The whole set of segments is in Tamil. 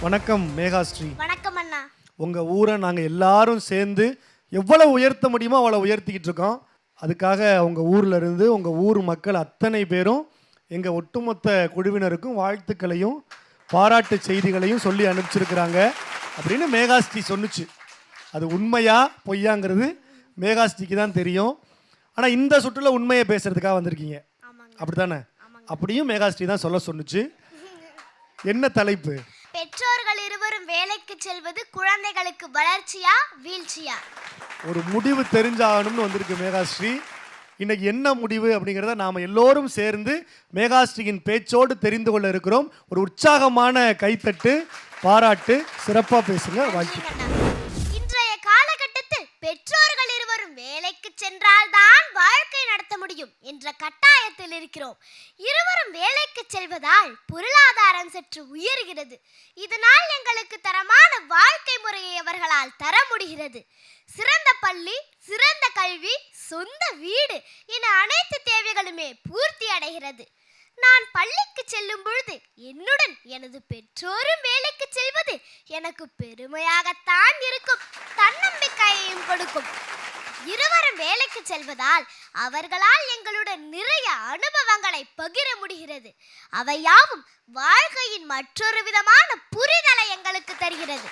வணக்கம் மேகாஸ்ரீ வணக்கம் அண்ணா. உங்கள் ஊரை நாங்கள் எல்லாரும் சேர்ந்து எவ்வளவு உயர்த்த முடியுமோ அவ்வளோ உயர்த்திக்கிட்டு இருக்கோம். அதுக்காக உங்கள் ஊர்ல இருந்து உங்கள் ஊர் மக்கள் அத்தனை பேரும் எங்கள் ஒட்டுமொத்த குழுவினருக்கும் வாழ்த்துக்களையும் பாராட்டு செய்திகளையும் சொல்லி அனுப்பிச்சிருக்கிறாங்க. அப்படின்னு மேகாஸ்ரீ சொன்னுச்சு. அது உண்மையா பொய்யாங்கிறது மேகாஸ்ரீக்கு தான் தெரியும். ஆனால் இந்த சுற்றுல உண்மையை பேசுறதுக்காக வந்திருக்கீங்க. ஆமாங்க. அப்படித்தானே? அப்படியும் மேகாஸ்ரீ தான் சொல்ல சொன்னுச்சு. என்ன தலைப்பு? பெற்றோர்கள் இருவரும் வேலைக்கு செல்வது குழந்தைகளுக்கு வளர்ச்சியா வீழ்ச்சியா? ஒரு முடிவு தெரிஞ்சாகணும்னு வந்திருக்கு மேகாஸ்ரீ. இன்னைக்கு என்ன முடிவு அப்படிங்கிறத நாம் எல்லோரும் சேர்ந்து மேகாஸ்ரீயின் பேச்சோடு தெரிந்து கொள்ள இருக்கிறோம். ஒரு உற்சாகமான கைத்தட்டு பாராட்டு சிறப்பாக பேசுங்க வாழ்த்து அண்ணா. இன்றைய காலகட்டத்தில் பெற்றோர்கள் இருவரும் வேலைக்கு சென்றால்தான் வாழ்க்கை நடத்த முடியும் என்ற கட்டாயத்தில் இருக்கிறோம். இருவரும் வேலைக்கு செல்வதால் பொருளாதாரம் சற்று உயர்கிறது. இதனால் எங்களுக்கு தரமான வாழ்க்கை முறையை அவர்களால் தர முடிகிறது. சிறந்த பள்ளி சிறந்த கல்வி சொந்த வீடு என அனைத்து தேவைகளுமே பூர்த்தி அடைகிறது. நான் பள்ளிக்கு செல்லும் பொழுது என்னுடன் எனது பெற்றோரும் வேலைக்கு செல்வது எனக்கு பெருமையாகத்தான் இருக்கும். தன்னம்பிக்கையையும் கொடுக்கும். இருவரும் வேலைக்கு செல்வதால் அவர்களால் எங்களுடன் நிறைய அனுபவங்களை பகிர முடிகிறது. அவையாவும் வாழ்க்கையின் மற்றொரு விதமான புரிதலை எங்களுக்கு தருகிறது.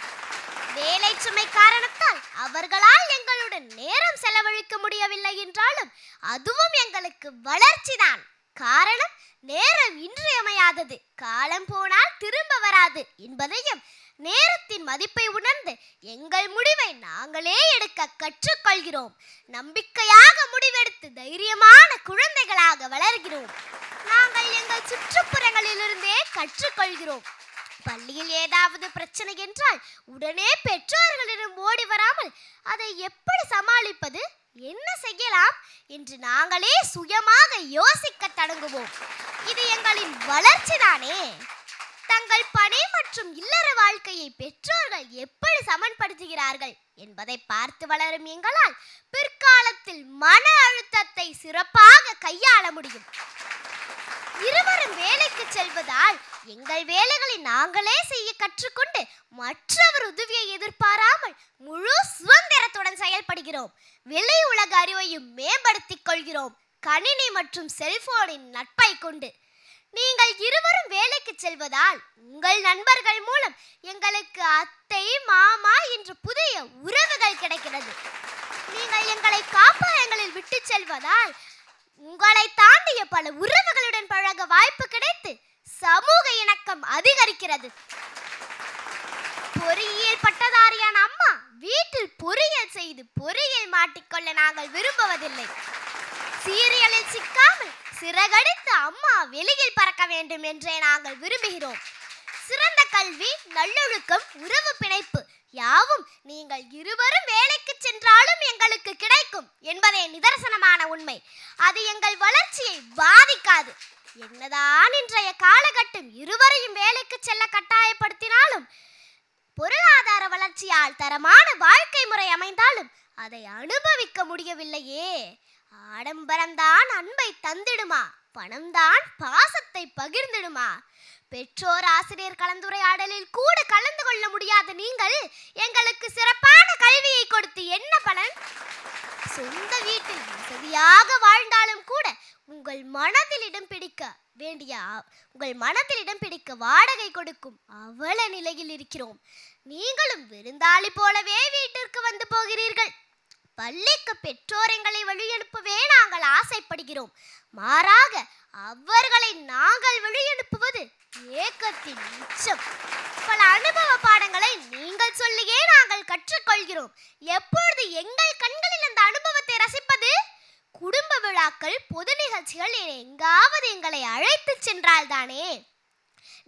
வேலை சுமை காரணத்தால் அவர்களால் எங்களுடன் நேரம் செலவழிக்க முடியவில்லை என்றாலும் அதுவும் எங்களுக்கு வளர்ச்சிதான். காரணம் நேரம் இன்றியமையாதது. காலம் போனால் திரும்ப வராது என்பதையும் நேரத்தின் மதிப்பை உணர்ந்து எங்கள் முடிவை நாங்களே எடுக்க கற்றுக்கொள்கிறோம். நம்பிக்கையாக முடிவெடுத்து தைரியமான குழந்தைகளாக வளர்கிறோம். நாங்கள் எங்கள் சுற்றுப்புறங்களிலிருந்தே கற்றுக்கொள்கிறோம். பள்ளியில் ஏதாவது பிரச்சனை என்றால் உடனே பெற்றோர்களிடம் ஓடி வராமல் அதை எப்படி சமாளிப்பது? என்ன செய்யலாம் என்று நாங்களே சுயமாக யோசிக்க தொடங்குவோம். இது எங்களின் வளர்ச்சி தானே. தங்கள் பணி மற்றும் இல்லற வாழ்க்கையை பெற்றோர்கள் எப்படி சமன்படுத்துகிறார்கள் என்பதை பார்த்து வளரும் எங்களால் பிற்காலத்தில் மன அழுத்தத்தை சிறப்பாக கையாள முடியும். இருவரும் வேலைக்கு செல்வதால் எங்கள் வேலைகளை நாங்களே செய்ய கற்றுக்கொண்டு மற்றவர் உதவியை எதிர்பாராமல் முழு சுதந்திரத்துடன் செயல்படுகிறோம். வெளி உலக அறிவையும் மேம்படுத்திக் கொள்கிறோம். கணினி மற்றும் செல்போனின் நட்பை கொண்டு. நீங்கள் இருவரும் வேலைக்கு செல்வதால் உங்கள் நண்பர்கள் மூலம் எங்களுக்கு அத்தை மாமா என்று புதிய உறவுகள் கிடைக்கிறது. நீங்கள் எங்களை காப்பகங்களில் விட்டு செல்வதால் உங்களை தாண்டிய பல உறவுகளுடன் பழக வாய்ப்பு கிடைத்து சமூக இணக்கம் அதிகரிக்கிறது. பொறியியல் பட்டதாரியான அம்மா வீட்டில் பொறியியல் செய்து பொறியில் மாட்டிக்கொள்ள நாங்கள் விரும்புவதில்லை. சீரியலில் சிக்காமல் சிறகடித்து அம்மா வெளியில் பறக்க வேண்டும் என்றே நாங்கள் விரும்புகிறோம். சிறந்த கல்வி நல்லொழுக்கம் உறவு பிணைப்பு யாவும் நீங்கள் இருவரும் வேலைக்கு சென்றாலும் எங்களுக்கு கிடைக்கும் என்பதே நிதர்சனமான உண்மை. அது எங்கள் வளர்ச்சியை பாதிக்காது. என்னதான் இன்றைய காலகட்டம் இருவரையும் வேலைக்கு செல்ல கட்டாயப்படுத்தினாலும் பொருளாதார வளர்ச்சியால் தரமான வாழ்க்கை முறை அமைந்தாலும் அதை அனுபவிக்க முடியவில்லையே. ஆடம்பரம்தான் அன்பை தந்திடுமா? பணம்தான் பாசத்தை பகிர்ந்திடுமா? பெற்றோர் ஆசிரியர் கலந்துரையாடலில் கூட கலந்து கொள்ள முடியாத நீங்கள். எங்களுக்கு சிறப்பான கல்வியை கொடுத்து என்ன பலன்? சொந்த வீட்டில் வசதியாக வாழ்ந்தாலும் கூட உங்கள் மனதில் இடம் பிடிக்க வேண்டிய உங்கள் மனதில் இடம் பிடிக்க வாடகை கொடுக்கும் அவல நிலையில் இருக்கிறோம். நீங்களும் விருந்தாளி போலவே வீட்டிற்கு வந்து போகிறீர்கள். பள்ளிக்கு பெற்றோர் எங்களை வழியனுப்பவே நாங்கள் ஆசைப்படுகிறோம். மாறாக அவர்களை நாங்கள் வழியனுப்புவது ஏக்கத்தின் உச்சம் பல அனுபவ பாடங்களை நீங்கள் சொல்லியே நாங்கள் கற்றுக்கொள்கிறோம். எப்பொழுது எங்கள் கண்களில் அந்த அனுபவத்தை ரசிப்பது? குடும்ப விழாக்கள் பொது நிகழ்ச்சிகள் எங்காவது எங்களை அழைத்து சென்றால்தானே?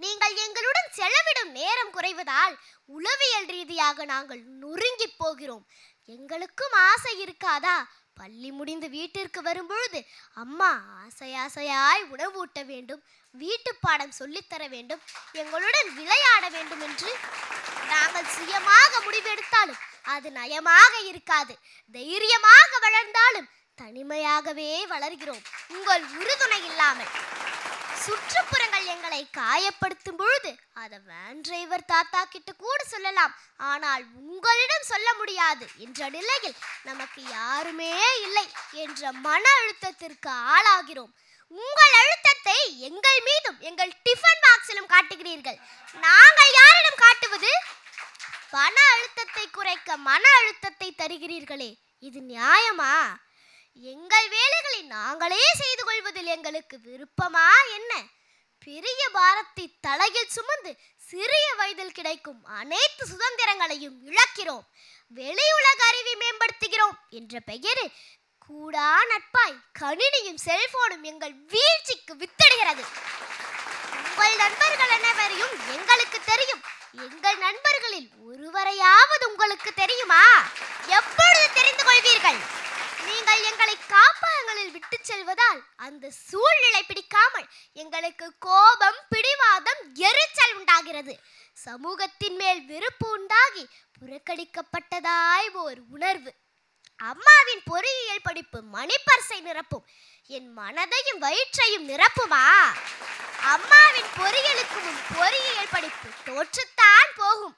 நீங்கள் எங்களுடன் செலவிடும் நேரம் குறைவதால் உளவியல் ரீதியாக நாங்கள் நொறுங்கி போகிறோம். எங்களுக்கும் ஆசை இருக்காதா? பள்ளி முடிந்து வீட்டிற்கு வரும்பொழுது அம்மா ஆசை ஆசையாய் உணவூட்ட வேண்டும் வீட்டு பாடம் சொல்லித்தர வேண்டும் எங்களுடன் விளையாட வேண்டும் என்று. நாங்கள் சுயமாக முடிவெடுத்தாலும் அது நயமாக இருக்காது. தைரியமாக வளர்ந்தாலும் தனிமையாகவே வளர்கிறோம். உங்கள் உறுதுணை இல்லாமல். சுற்றுப்புற நீங்கள் காயப்படுத்தும் பொழுது அதை வேன் டிரைவர் தாத்தா கிட்ட கூட சொல்லலாம். ஆனால் உங்களிடம் சொல்ல முடியாது என்ற நிலையில் நமக்கு யாருமே இல்லை என்ற மன அழுத்தத்திற்கு ஆளாகிறோம். உங்கள் அழுத்தத்தை எங்கள் மீதும் எங்கள் டிஃபன் பாக்ஸிலும் காட்டுகிறீர்கள். நாங்கள் யாரிடம் காட்டுவது? பண அழுத்தத்தை குறைக்க மன அழுத்தத்தை தருகிறீர்களே இது நியாயமா? எங்கள் வேலைகளை நாங்களே செய்து கொள்வதில் எங்களுக்கு விருப்பமா என்ன? பெரிய பாரத்தை தலையில் சுமந்து சிறிய வயதில் கிடைக்கும் அனைத்து சுதந்திரங்களையும் இழக்கிறோம். வெளி உலக அறிவை மேம்படுத்துகிறோம் என்ற பெயரில் கூடா நட்பாய் கணினியும் செல்போனும் எங்கள் வீழ்ச்சிக்கு வித்திடுகிறது. உங்கள் நண்பர்கள் அனைவரையும் எங்களுக்கு தெரியும். எங்கள் நண்பர்களில் ஒருவரையாவது உங்களுக்கு தெரியுமா? எப்பொழுது தெரிந்து நீங்கள் எங்களை காப்பகங்களில் விட்டு செல்வதால் அந்த சூழ்நிலை பிடிக்காமல் எங்களுக்கு கோபம் பிடிவாதம் எரிச்சல் உண்டாகிறது. சமூகத்தின் மேல் வெறுப்பு உண்டாகி புறக்கணிக்கப்பட்டதாய் ஓர் உணர்வு. அம்மாவின் பொறியியல் படிப்பு மணிப்பர்சை நிரப்பும். என் மனதையும் வயிற்றையும் நிரப்புமா? அம்மாவின் பொறியியலுக்கு முன் பொறியியல் படிப்பு தோற்றுத்தான் போகும்.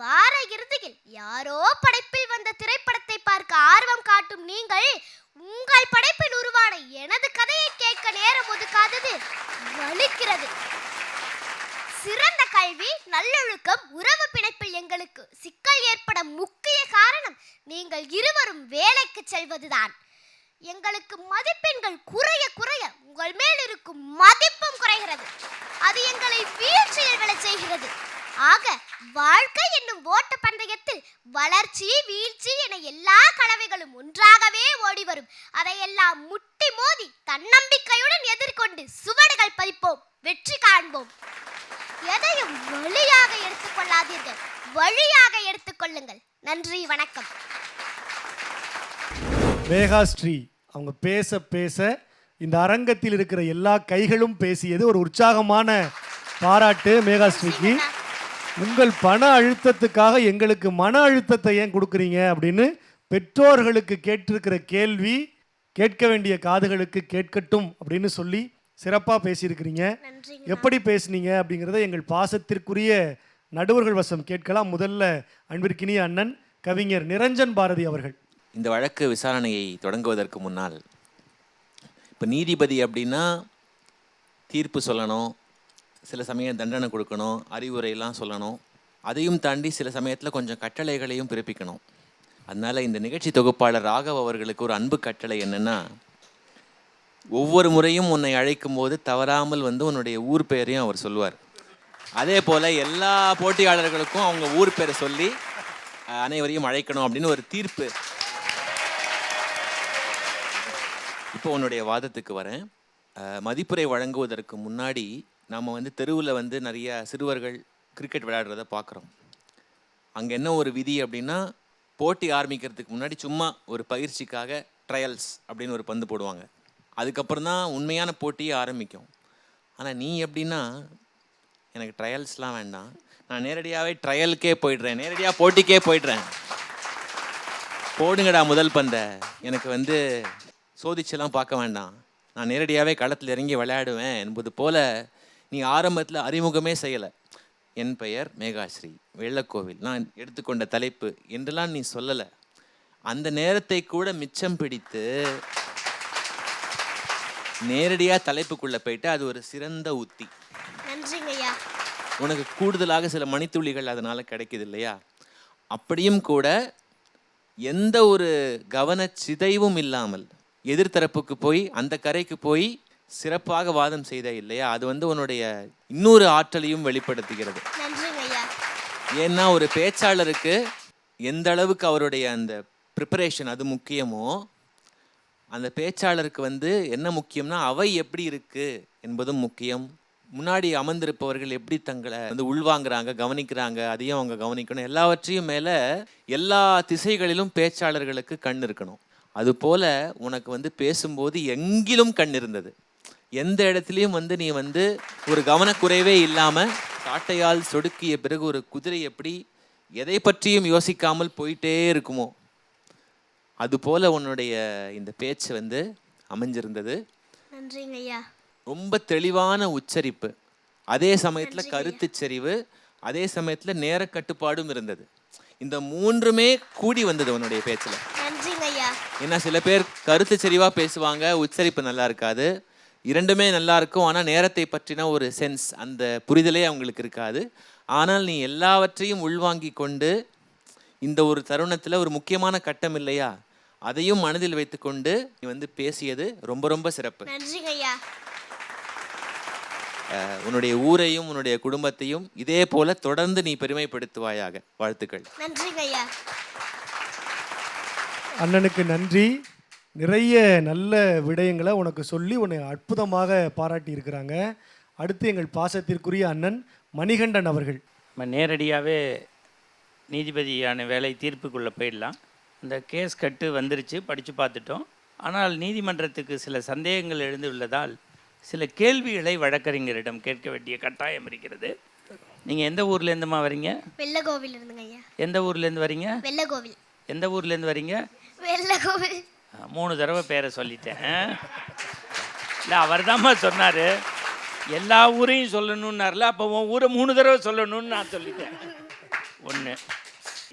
வார இறுதியில் யாரோ படைப்பில் வந்த திரைப்பட பார்க்க ஆர்வம் காட்டும் நீங்கள் உங்கள் படைப்பில் உருவான எனது கதையை கேட்க நேரம் ஒதுக்காதது வலிக்கிறது. சிறந்த கல்வி நல்லொழுக்கம் உறவு பிணைப்பில் எங்களுக்கு சிக்கல் ஏற்பட முக்கிய காரணம் நீங்கள் இருவரும் வேலைக்கு செல்வதுதான். எங்களுக்கு மதிப்பெண்கள் குறைய குறைய உங்கள் மேல் இருக்கும் மதிப்பும் குறைகிறது. அது எங்களை வீழ்ச்சியில் விழச் செய்கிறது. ஆக வாழ்க்கை என்னும் ஓட்ட பந்தயத்தில் வளர்ச்சி வீழ்ச்சி என எல்லா கலவைகளும் ஒன்றாகவே ஓடி வரும் அதையெல்லாம் முட்டி மோதி தன்னம்பிக்கையுடன் எதிர்கொண்டு சுவடுகள் பதிப்போம் வெற்றி காண்போம். எதையும் வழியாக எடுத்துக்கொள்ளாதீர்கள் வழியாக எடுத்துக்கொள்ளுங்கள் நன்றி வணக்கம். மேகாஸ்ரீ அவங்க பேச பேச இந்த அரங்கத்தில் இருக்கிற எல்லா கைகளும் பேசியது ஒரு உற்சாகமான பாராட்டு மேகாஸ்ரீக்கு. உங்கள் பண அழுத்தத்துக்காக எங்களுக்கு மன அழுத்தத்தை ஏன் கொடுக்குறீங்க அப்படின்னு பெற்றோர்களுக்கு கேட்டிருக்கிற கேள்வி கேட்க வேண்டிய காதுகளுக்கு கேட்கட்டும் அப்படின்னு சொல்லி சிறப்பாக பேசியிருக்கிறீங்க. நன்றிங்க. எப்படி பேசுனீங்க அப்படிங்கிறத எங்கள் பாசத்திற்குரிய நடுவர்கள் வசம் கேட்கலாம். முதல்ல அன்பிற்கினிய அண்ணன் கவிஞர் நிரஞ்சன் பாரதி அவர்கள். இந்த வழக்கு விசாரணையை தொடங்குவதற்கு முன்னால் இப்போ நீதிபதி அப்படின்னா தீர்ப்பு சொல்லணும் சில சமயம் தண்டனை கொடுக்கணும் அறிவுரையெல்லாம் சொல்லணும். அதையும் தாண்டி சில சமயத்தில் கொஞ்சம் கட்டளைகளையும் பிறப்பிக்கணும். அதனால் இந்த நிகழ்ச்சி தொகுப்பாளர் ராகவ் அவர்களுக்கு ஒரு அன்பு கட்டளை என்னென்னா ஒவ்வொரு முறையும் உன்னை அழைக்கும் போது தவறாமல் வந்து உன்னுடைய ஊர் பெயரையும் அவர் சொல்லுவார். அதே போல் எல்லா போட்டியாளர்களுக்கும் அவங்க ஊர் பேரை சொல்லி அனைவரையும் அழைக்கணும் அப்படின்னு ஒரு தீர்ப்பு. இப்போ உன்னுடைய வாதத்துக்கு வரேன். மதிப்புரை வழங்குவதற்கு முன்னாடி நாம் வந்து தெருவில் வந்து நிறைய சிறுவர்கள் கிரிக்கெட் விளையாடுறத பார்க்குறோம் அங்கே என்ன ஒரு விதி அப்படின்னா போட்டி ஆரம்பிக்கிறதுக்கு முன்னாடி சும்மா ஒரு பயிற்சிக்காக ட்ரையல்ஸ் அப்படின்னு ஒரு பந்து போடுவாங்க. அதுக்கப்புறம் தான் உண்மையான போட்டியே ஆரம்பிக்கும். ஆனால் நீ எப்படின்னா எனக்கு ட்ரையல்ஸ்லாம் வேண்டாம். நான் நேரடியாகவே ட்ரையலுக்கே போயிடுறேன். நேரடியாக போட்டிக்கே போயிடுறேன். போடுங்கடா முதல் பந்தை. எனக்கு வந்து சோதிச்செல்லாம் பார்க்க வேண்டாம். நான் நேரடியாகவே களத்தில் இறங்கி விளையாடுவேன் என்பது போல நீ ஆரம்பத்தில் அறிமுகமே செய்யலை. என் பெயர் மேகாஸ்ரீ வெள்ளக்கோவில். நான் எடுத்துக்கொண்ட தலைப்பு என்றெல்லாம் நீ சொல்லலை. அந்த நேரத்தை கூட மிச்சம் பிடித்து நேரடியாக தலைப்புக்குள்ளே போயிட்டு அது ஒரு சிறந்த உத்தி. உனக்கு கூடுதலாக சில மணித்துளிகள் அதனால கிடைக்குது இல்லையா? அப்படியும் கூட எந்த ஒரு கவன சிதைவும் இல்லாமல் எதிர்த்தரப்புக்கு போய் அந்த கரைக்கு போய் சிறப்பாக வாதம் செய்த இல்லையா? அது வந்து உன்னுடைய இன்னொரு ஆற்றலையும் வெளிப்படுத்துகிறது. ஏன்னா ஒரு பேச்சாளருக்கு எந்த அளவுக்கு அவருடைய அந்த ப்ரிப்பரேஷன் அது முக்கியமோ அந்த பேச்சாளருக்கு வந்து என்ன முக்கியம்னா அவை எப்படி இருக்கு என்பதும் முக்கியம். முன்னாடி அமர்ந்திருப்பவர்கள் எப்படி தங்களை வந்து உள்வாங்குறாங்க கவனிக்கிறாங்க அதையும் அவங்க கவனிக்கணும். எல்லாவற்றையும் மேலே எல்லா திசைகளிலும் பேச்சாளர்களுக்கு கண் இருக்கணும். அதுபோல உனக்கு வந்து பேசும்போது எங்கிலும் கண் இருந்தது. எந்த இடத்துலையும் வந்து நீ வந்து ஒரு கவனக்குறைவே இல்லாமல் காட்டையால் சொடுக்கிய பிறகு ஒரு குதிரை எப்படி எதை பற்றியும் யோசிக்காமல் போயிட்டே இருக்குமோ அதுபோல உன்னுடைய இந்த பேச்சு வந்து அமைஞ்சிருந்தது. நன்றிங்க ஐயா ரொம்ப தெளிவான உச்சரிப்பு. அதே சமயத்துல கருத்து செறிவு அதே சமயத்துல நேர கட்டுப்பாடும் இருந்தது. இந்த மூன்றுமே கூடி வந்தது உன்னுடைய பேச்சுல. ஏன்னா சில பேர் கருத்து செறிவா பேசுவாங்க உச்சரிப்பு நல்லா இருக்காது. இரண்டுமே நல்லா இருக்கும் ஆனால் நேரத்தை பற்றின ஒரு சென்ஸ் அந்த புரிதலே அவங்களுக்கு இருக்காது. ஆனால் நீ எல்லாவற்றையும் உள்வாங்கி கொண்டு இந்த ஒரு தருணத்தில் ஒரு முக்கியமான கட்டம் இல்லையா? அதையும் மனதில் வைத்துக்கொண்டு நீ வந்து பேசியது ரொம்ப ரொம்ப சிறப்பு. உன்னுடைய ஊரையும் உன்னுடைய குடும்பத்தையும் இதே போல தொடர்ந்து நீ பெருமைப்படுத்துவாயாக. வாழ்த்துக்கள். ஐயா. அண்ணனுக்கு நன்றி. நிறைய நல்ல விடயங்களை உனக்கு சொல்லி உன்னை அற்புதமாக பாராட்டி இருக்கிறாங்க அடுத்து எங்கள் பாசத்திற்குரிய அண்ணன் மணிகண்டன் அவர்கள். நம்ம நேரடியாகவே நீதிபதியான வேலை தீர்ப்புக்குள்ளே போயிடலாம். இந்த கேஸ் கட்டு வந்துருச்சு படித்து பார்த்துட்டோம். ஆனால் நீதிமன்றத்துக்கு சில சந்தேகங்கள் எழுந்துள்ளதால் சில கேள்விகளை வழக்கறிஞரிடம் கேட்க வேண்டிய கட்டாயம் இருக்கிறது. நீங்கள் எந்த ஊர்லேருந்துமா வரீங்க? வெள்ளகோவில் இருந்துங்க ஐயா. எந்த ஊர்லேருந்து வரீங்க? வெள்ளகோவில். எந்த ஊர்லேருந்து வரீங்க? வெள்ளகோவில். மூணு தடவை பேரை சொல்லிட்டேன். இல்லை அவர் சொன்னார். எல்லா ஊரையும் சொல்லணுன்னார்ல அப்போ உன் ஊரை மூணு தடவை சொல்லணும்னு நான் சொல்லிட்டேன். ஒன்று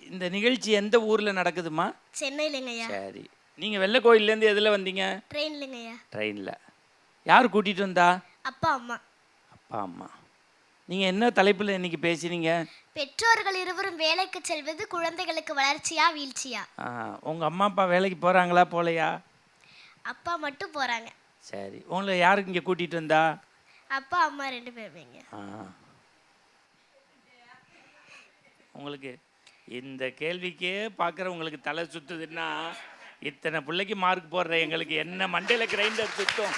இந்த நிகழ்ச்சி எந்த ஊரில் நடக்குதுமா சென்னையிலங்க ஐயா சரி. நீங்கள் வெள்ளை கோயிலேருந்து எதில் வந்தீங்க? ட்ரெயின்லங்க ஐயா ட்ரெயினில். யார் கூட்டிகிட்டு வந்தா? அப்பா அம்மா. அப்பா அம்மா. நீங்கள் என்ன தலைப்பில் இன்னைக்கு பேசினீங்க? பெற்றோர்கள் இருவரும் வேலைக்கு செல்வது குழந்தைகளுக்கு வளர்ச்சியா வீழ்ச்சியா? உங்கள் அம்மா அப்பா வேலைக்கு போகிறாங்களா போகலையா அப்பா மட்டும் போறாங்க. சரி உங்களை யாருக்கு இங்கே கூட்டிகிட்டு வந்தா? அப்பா அம்மா ரெண்டு பேருமேங்க. உங்களுக்கு இந்த கேள்விக்கே பார்க்குற உங்களுக்கு தலை சுத்துதுன்னா இத்தனை பிள்ளைக்கு மார்க் போடுற எங்களுக்கு என்ன மண்டையில் கிரைண்டர் சுத்தம்?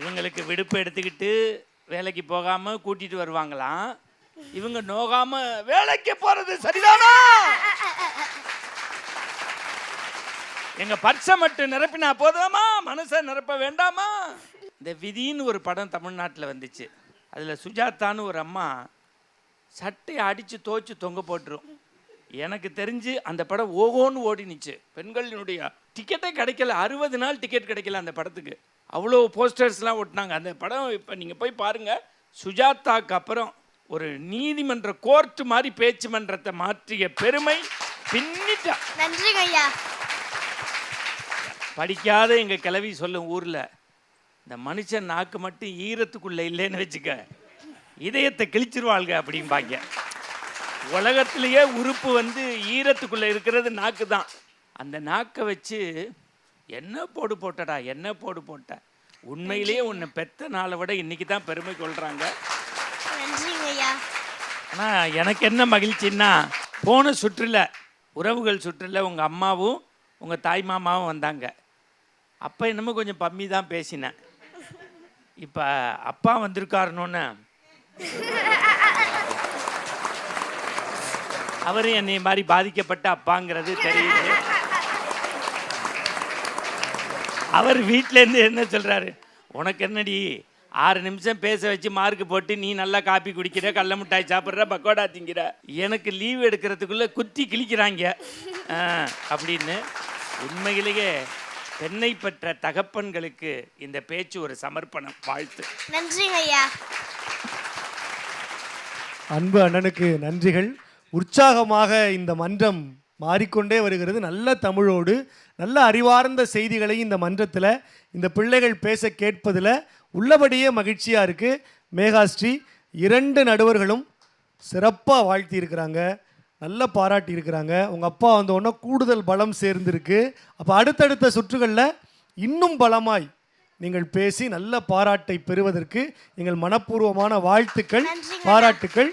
இவங்களுக்கு விடுப்பு எடுத்துக்கிட்டு வேலைக்கு போகாமல் கூட்டிட்டு வருவாங்களாம். இவங்க நோகாம வேலைக்கு போறது சரிதானா? எங்க பட்சம் மட்டும் நிரப்பினா போதுமா? மனசை நிரப்ப வேண்டாமா? இந்த விதின்னு ஒரு படம் தமிழ்நாட்டில் வந்துச்சு. அதில் சுஜாதான்னு ஒரு அம்மா சட்டையை அடித்து தோச்சு தொங்க போட்டுரும். எனக்கு தெரிஞ்சு அந்த படம் ஓகோன்னு ஓடினுச்சு. பெண்களினுடைய டிக்கெட்டே கிடைக்கல. அறுபது நாள் டிக்கெட் கிடைக்கல அந்த படத்துக்கு. அவ்வளோ போஸ்டர்ஸ்லாம் ஒட்டினாங்க. அந்த படம் இப்போ நீங்கள் போய் பாருங்கள் சுஜாதாக்கு அப்புறம் ஒரு நீதிமன்ற கோர்ட் மாதிரி பேச்சு மன்றத்தை மாற்றிய பெருமை பின்னிட்டா. நன்றிங்க ஐயா படிக்காத எங்க கிளவி சொல்லும் ஊர்ல இந்த மனுஷன் நாக்கு மட்டும் ஈரத்துக்குள்ள இல்லைன்னு வச்சுக்க இதயத்தை கிழிச்சிருவாள்க அப்படிம்பாங்க. உலகத்திலேயே உறுப்பு வந்து ஈரத்துக்குள்ள இருக்கிறது நாக்கு தான் அந்த நாக்கை வச்சு என்ன போடு போட்டடா என்ன போடு போட்ட. உண்மையிலேயே உன்னை பெத்த நாளை விட இன்னைக்கு தான் பெருமை ஐயா. ஆனால் எனக்கு என்ன மகிழ்ச்சின்னா போன சுற்றுல உறவுகள் சுற்றுல உங்கள் அம்மாவும் உங்கள் தாய் மாமாவும் வந்தாங்க. அப்போ என்னமோ கொஞ்சம் பம்மி தான் பேசினேன். இப்போ அப்பா வந்திருக்காருனோன்னு. அவரும் என்னை மாதிரி பாதிக்கப்பட்ட அப்பாங்கிறது தெரியுது. அவர் வீட்டிலேருந்து என்ன சொல்கிறாரு உனக்கு என்னடி? ஆறு நிமிஷம் பேச வச்சு மார்க் போட்டு நீ நல்லா காப்பி குடிக்கிற கடல மிட்டாய் சாப்பிட்ற பக்கோடா திங்கிற. எனக்கு லீவ் எடுக்கிறதுக்குள்ளே குத்தி கிழிக்கிறாங்க. அப்படின்னு உண்மையிலேயே பெண்ணை பெற்ற தகப்பன்களுக்கு இந்த பேச்சு ஒரு சமர்ப்பணம் வாழ்த்து. நன்றிங்க ஐயா. அன்பு அண்ணனுக்கு நன்றிகள். உற்சாகமாக இந்த மன்றம் மாறிக்கொண்டே வருகிறது. நல்ல தமிழோடு நல்ல அறிவார்ந்த செய்திகளை இந்த மன்றத்தில் இந்த பிள்ளைகள் பேச கேட்பதில் உள்ளபடியே மகிழ்ச்சியாக இருக்குது மேகாஸ்ரீ இரண்டு நடுவர்களும் சிறப்பாக வாழ்த்தி இருக்கிறாங்க நல்ல பாராட்டி இருக்கிறாங்க. உங்கள் அப்பா வந்த உடனே கூடுதல் பலம் சேர்ந்திருக்கு. அப்போ அடுத்தடுத்த சுற்றுகளில் இன்னும் பலமாய் நீங்கள் பேசி நல்ல பாராட்டை பெறுவதற்கு எங்கள் மனப்பூர்வமான வாழ்த்துக்கள். பாராட்டுக்கள்.